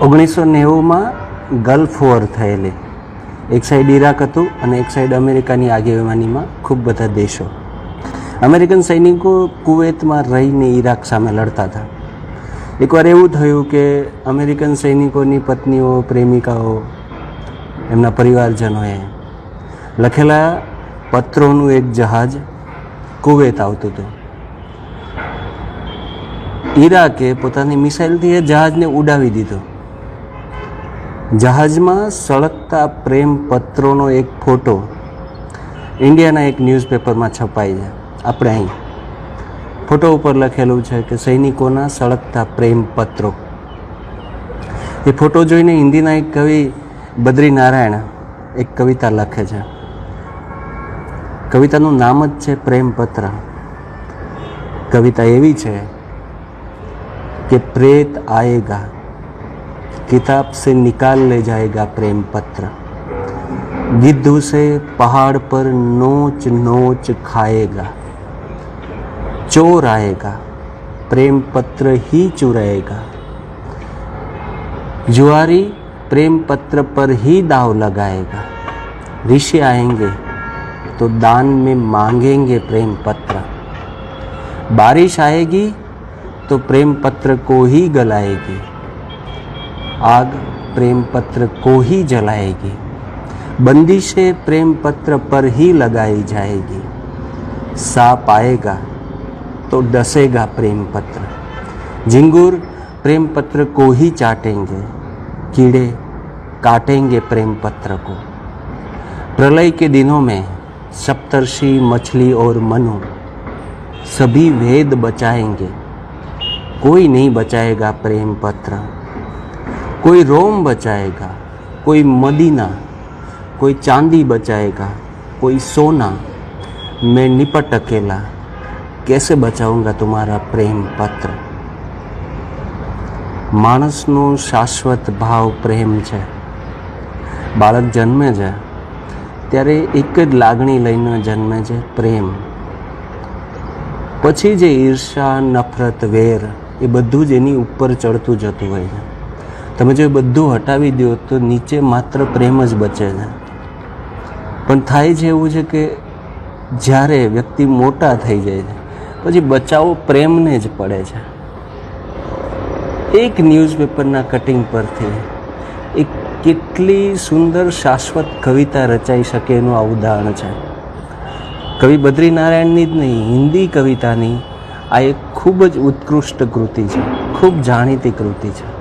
ઓગણીસો નેવુંમાં gulf war થયેલી. એક સાઈડ ઈરાક હતું અને એક સાઈડ અમેરિકાની આગેવાનીમાં ખૂબ બધા દેશો. અમેરિકન સૈનિકો કુવૈતમાં રહીને ઈરાક સામે લડતા હતા. એકવાર એવું થયું કે અમેરિકન સૈનિકોની પત્નીઓ, પ્રેમિકાઓ, એમના પરિવારજનોએ લખેલા પત્રોનું એક જહાજ કુવૈત આવતું હતું. ઈરાકે પોતાની મિસાઇલથી એ જહાજને ઉડાવી દીધું. જહાજમાં સળગતા પ્રેમ પત્રોનો એક ફોટો ઇન્ડિયાના એક ન્યૂઝપેપરમાં છપાય છે. આપણે અહીં ફોટો ઉપર લખેલું છે કે સૈનિકોના સળગતા પ્રેમ પત્રો. એ ફોટો જોઈને હિન્દીના એક કવિ બદ્રી નારાયણ એક કવિતા લખે છે. કવિતાનું નામ જ છે પ્રેમ પત્ર. કવિતા એવી છે કે પ્રેત આયેગા. किताब से निकाल ले जाएगा प्रेम पत्र। गिद्ध उसे पहाड़ पर नोच नोच खाएगा, चोर आएगा, प्रेम पत्र ही चुराएगा। जुआरी प्रेम पत्र पर ही दाव लगाएगा। ऋषि आएँगे तो दान में मांगेंगे प्रेम पत्र। बारिश आएगी तो प्रेम पत्र को ही गलाएगी। आग प्रेम पत्र को ही जलाएगी। बंदिशें प्रेम पत्र पर ही लगाई जाएगी। सांप आएगा तो डसेगा प्रेम पत्र झिंगुर प्रेम पत्र को ही चाटेंगे, कीड़े काटेंगे प्रेम पत्र को। प्रलय के दिनों में सप्तर्षि, मछली और मनु सभी वेद बचाएँगे। कोई नहीं बचाएगा प्रेम पत्र કોઈ રોમ બચાએગા કોઈ મદીના, કોઈ ચાંદી બચાએગા કોઈ સોના, મેં નિપટકેલા. કેસે બચાવુંગા તુમારા પ્રેમ પત્ર? માણસનો શાશ્વત ભાવ પ્રેમ છે. બાળક જન્મે છે, ત્યારે એક જ લાગણી લઈને જન્મે છે પ્રેમ. પછી જે ઈર્ષા, નફરત, વેર, એ બધું જ એની ઉપર ચડતું જતું હોય છે. તમે જો એ બધું હટાવી દો, તો નીચે માત્ર પ્રેમ જ બચે છે. પણ થાય છે એવું છે કે જ્યારે વ્યક્તિ મોટા થઈ જાય છે, પછી બચાવો પ્રેમને જ પડે છે. એક ન્યૂઝપેપરના કટિંગ પરથી એક કેટલી સુંદર શાશ્વત કવિતા રચાઈ શકે એનું આ ઉદાહરણ છે. કવિ બદ્રીનારાયણની જ નહીં, હિન્દી કવિતાની આ એક ખૂબ જ ઉત્કૃષ્ટ કૃતિ છે, ખૂબ જાણીતી કૃતિ છે.